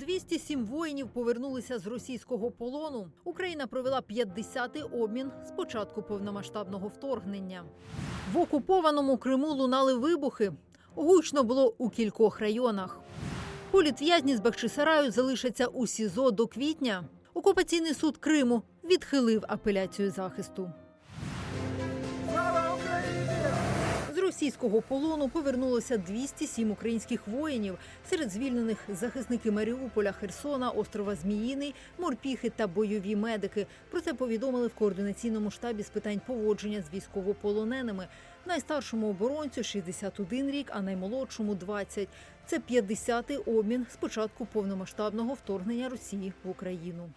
207 воїнів повернулися з російського полону. Україна провела 50-й обмін з початку повномасштабного вторгнення. В окупованому Криму лунали вибухи. Гучно було у кількох районах. Політв'язні з Бахчисараю залишаться у СІЗО до квітня. Окупаційний суд Криму відхилив апеляцію захисту. Російського полону повернулося 207 українських воїнів. Серед звільнених захисники Маріуполя, Херсона, острова Зміїний, морпіхи та бойові медики. Про це повідомили в координаційному штабі з питань поводження з військовополоненими. Найстаршому оборонцю 61 рік, а наймолодшому 20. Це 50-й обмін з початку повномасштабного вторгнення Росії в Україну.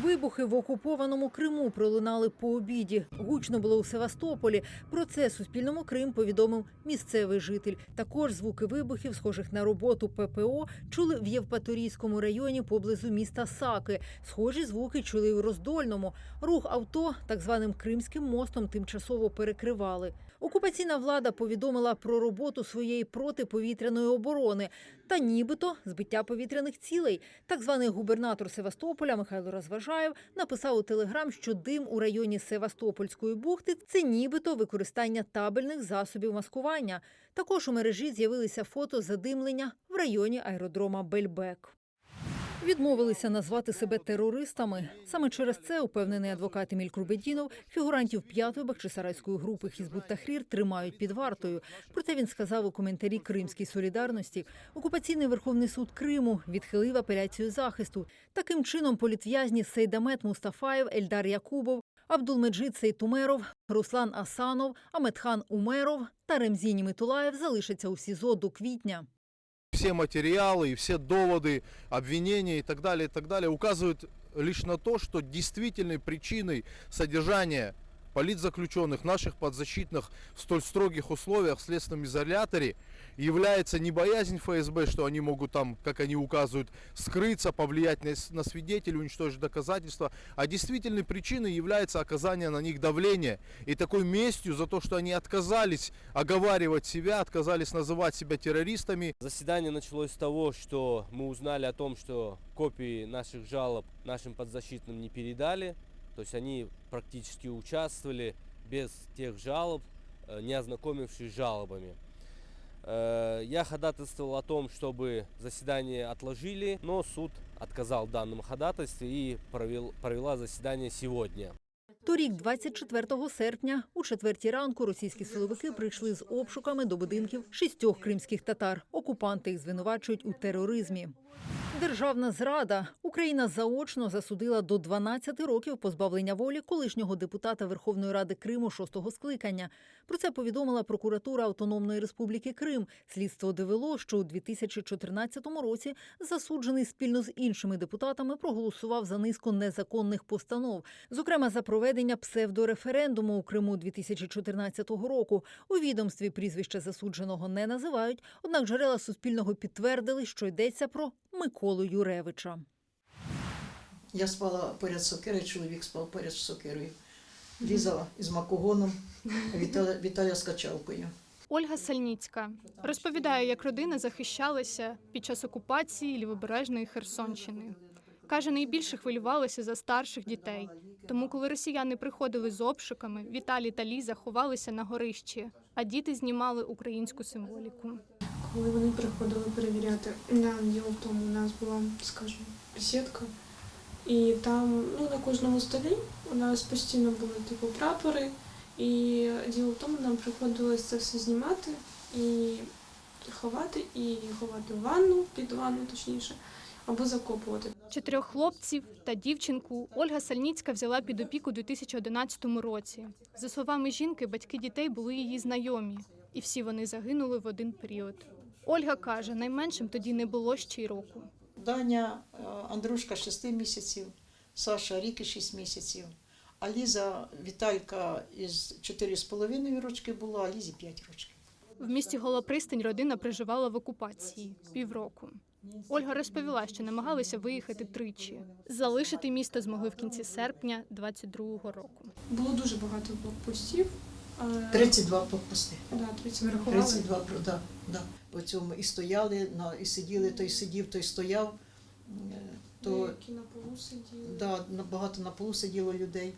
Вибухи в окупованому Криму пролунали по обіді. Гучно було у Севастополі. Про це Суспільному Крим повідомив місцевий житель. Також звуки вибухів, схожих на роботу ППО, чули в Євпаторійському районі поблизу міста Саки. Схожі звуки чули у Роздольному. Рух авто так званим Кримським мостом тимчасово перекривали. Окупаційна влада повідомила про роботу своєї протиповітряної оборони та нібито збиття повітряних цілей. Так званий губернатор Севастополя Михайло Розважаєв написав у телеграм, що дим у районі Севастопольської бухти це нібито використання табельних засобів маскування. Також у мережі з'явилися фото задимлення в районі аеродрома Бельбек. Відмовилися назвати себе терористами. Саме через це, упевнений адвокат Еміль Крубедінов, фігурантів п'ятої бахчисарайської групи Хізбут Тахрір тримають під вартою. Про це він сказав у коментарі Кримській солідарності. Окупаційний Верховний суд Криму відхилив апеляцію захисту. Таким чином, політв'язні Сейдамет Мустафаєв, Ельдар Якубов, Абдулмеджид Сейтумеров, Руслан Асанов, Аметхан Умеров та Ремзіні Митулаєв залишаться у СІЗО до квітня все материалы и все доводы, обвинения и так далее, и так далее указывают лишь на то, что действительной причиной содержания политзаключенных, наших подзащитных в столь строгих условиях в следственном изоляторе является не боязнь ФСБ, что они могут там, как они указывают, скрыться, повлиять на, на свидетелей, уничтожить доказательства, а действительной причиной является оказание на них давления и такой местью за то, что они отказались оговаривать себя, отказались называть себя террористами, Заседание началось с того, что мы узнали о том, что копии наших жалоб нашим подзащитным не передали. То есть они практически участвовали без тех жалоб, э, не ознакомившись с жалобами. Э, Я ходатайствовал о том, чтобы заседание отложили, но суд отказал в данном ходатайстве и провел, провела заседание сегодня. Торік, 24 серпня, у четвертій ранку російські силовики прийшли з обшуками до будинків шістьох кримських татар. Окупанти їх звинувачують у тероризмі. Державна зрада. Україна заочно засудила до 12 років позбавлення волі колишнього депутата Верховної Ради Криму шостого скликання. Про це повідомила прокуратура Автономної Республіки Крим. Слідство довело, що у 2014 році засуджений спільно з іншими депутатами проголосував за низку незаконних постанов, зокрема за проведення псевдореферендуму у Криму 2014 року. У відомстві прізвище засудженого не називають, однак джерела Суспільного підтвердили, що йдеться про Миколу Юревича. Я спала поряд з сокирою, чоловік спав поряд з сокирою. Лізала із макогоном, Віталя, Віталя з качалкою. Ольга Сальніцька розповідає, як родина захищалася під час окупації лівобережної Херсонщини. Каже, найбільше хвилювалася за старших дітей. Тому, коли росіяни приходили з обшуками, Віталій та Ліза ховалися на горищі, а діти знімали українську символіку. Коли вони приходили перевіряти, в тому, у нас була, скажімо, бесідка, і там ну, на кожному столі у нас постійно були типу прапори, і діло в тому, нам приходилось це все знімати і ховати, і ховати в ванну, під ванну точніше, або закопувати. Чотирьох хлопців та дівчинку Ольга Сальніцька взяла під опіку у 2011 році. За словами жінки, батьки дітей були її знайомі, і всі вони загинули в один період. Ольга каже, найменшим тоді не було ще й року. Даня, е, Андрушка 6 місяців, Саша рік і 6 місяців. А Ліза, Віталька із 4,5 рочки була, а Лізі 5 років. В місті Голопристань родина проживала в окупації півроку. Ольга розповіла, що намагалися виїхати тричі. Залишити місто змогли в кінці серпня 22-го року. Було дуже багато блокпостів. Е, 32 блокпости. Да, 30 ми 32, да, да. По цьому і стояли, на- і сиділи, той сидів, той стояв. То які на полу сиділи. да, багато на полу сиділо людей.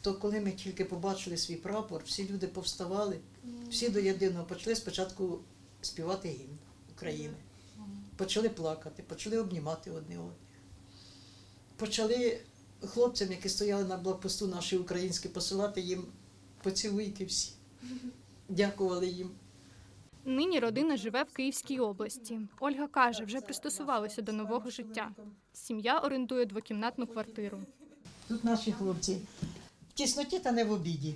То коли ми тільки побачили свій прапор, всі люди повставали, Ну, всі до єдиного почали спочатку співати гімн України. Почали плакати, почали обнімати одне одного. Почали хлопцям, які стояли на блокпосту наші українські, посилати їм поцілуйки всі. Дякували їм. Нині родина живе в Київській області. Ольга каже, вже пристосувалася до нового життя. Сім'я орендує двокімнатну квартиру. Тут наші хлопці в тісноті та не в обіді.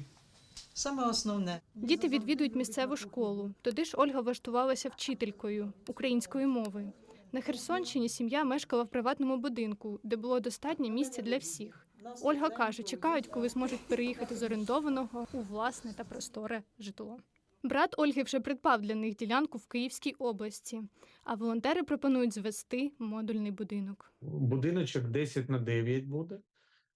Саме основне. Діти відвідують місцеву школу. Туди ж Ольга влаштувалася вчителькою української мови. На Херсонщині сім'я мешкала в приватному будинку, де було достатньо місця для всіх. Ольга каже, чекають, коли зможуть переїхати з орендованого у власне та просторе житло. Брат Ольги вже придбав для них ділянку в Київській області, а волонтери пропонують звести модульний будинок. Будиночок 10 на 9 буде.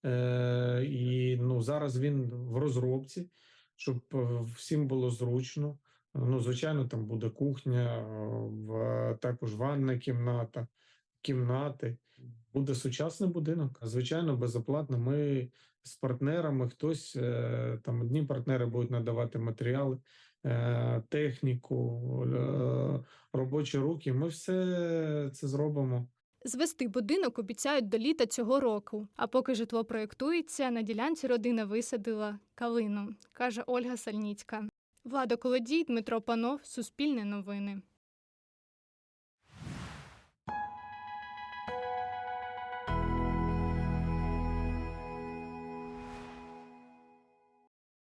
Е, і ну, зараз він в розробці, щоб е, всім було зручно. Ну, звичайно, там буде кухня, в, також ванна кімната, кімнати. Буде сучасний будинок. Звичайно, безоплатно. Ми з партнерами, хтось е, там одні партнери будуть надавати матеріали, е, техніку, е, робочі руки. Ми все це зробимо. Звести будинок обіцяють до літа цього року. А поки житло проєктується, на ділянці родина висадила калину, каже Ольга Сальніцька. Влада Колодій, Дмитро Панов, Суспільне новини.